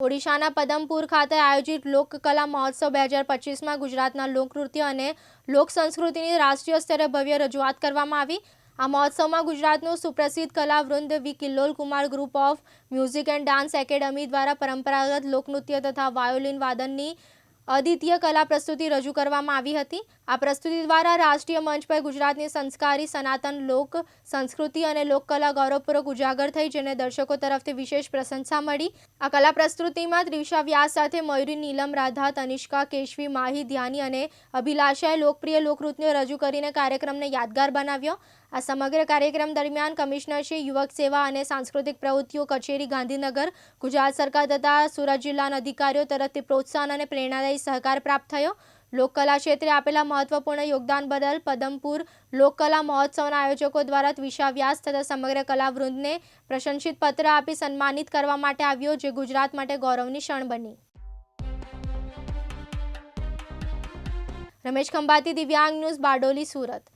ઓડિશાના પદમપુર ખાતે આયોજિત લોકકલા મહોત્સવ બે હજાર પચીસમાં ગુજરાતના લોકનૃત્ય અને લોક સંસ્કૃતિની રાષ્ટ્રીય સ્તરે ભવ્ય રજૂઆત કરવામાં આવી. આ મહોત્સવમાં ગુજરાતનું સુપ્રસિદ્ધ કલાવૃંદ V. Killol Kumar group of music and dance academy દ્વારા પરંપરાગત લોકનૃત્ય તથા વાયોલિન વાદનની અદ્વિતીય કલા પ્રસ્તુતિ રજૂ કરવામાં આવી હતી. આ પ્રસ્તુતિ દ્વારા રાષ્ટ્રીય મંચ પર ગુજરાતની સંસ્કારી, સનાતન, લોક, સંસ્કૃતિ અને લોકકલા ગૌરવપૂર્વક ઉજાગર થઈ, જેને દર્શકો તરફથી વિશેષ પ્રશંસા મળી. આ કલા પ્રસ્તુતિમાં ત્રિષા વ્યાસ સાથે મયુરી, નીલમ, રાધા, તનિષ્કા, કેશવી, માહી, ધ્યાની અને અભિલાષાએ લોકપ્રિય લોકનૃત્યો રજૂ કરીને કાર્યક્રમને યાદગાર બનાવ્યો. આ સમગ્ર કાર્યક્રમ દરમિયાન કમિશનર શ્રી યુવક સેવા અને સાંસ્કૃતિક પ્રવૃત્તિઓ કચેરી ગાંધીનગર, ગુજરાત સરકાર તથા સુરત જિલ્લાના અધિકારીઓ તરફથી પ્રોત્સાહન અને પ્રેરણાદાયી સહકાર પ્રાપ્ત થયો. લોકકલા ક્ષેત્રે આપેલા મહત્વપૂર્ણ યોગદાન બદલ પદમપુર લોકકલા મહોત્સવના આયોજકો દ્વારા ત્વિષા વ્યાસ તથા સમગ્ર કલાવૃંદને પ્રશંસિત પત્ર આપી સન્માનિત કરવા માટે આવ્યો, જે ગુજરાત માટે ગૌરવની ક્ષણ બની. રમેશ ખંભાતી, દિવ્યાંગ ન્યૂઝ, બારડોલી, સુરત.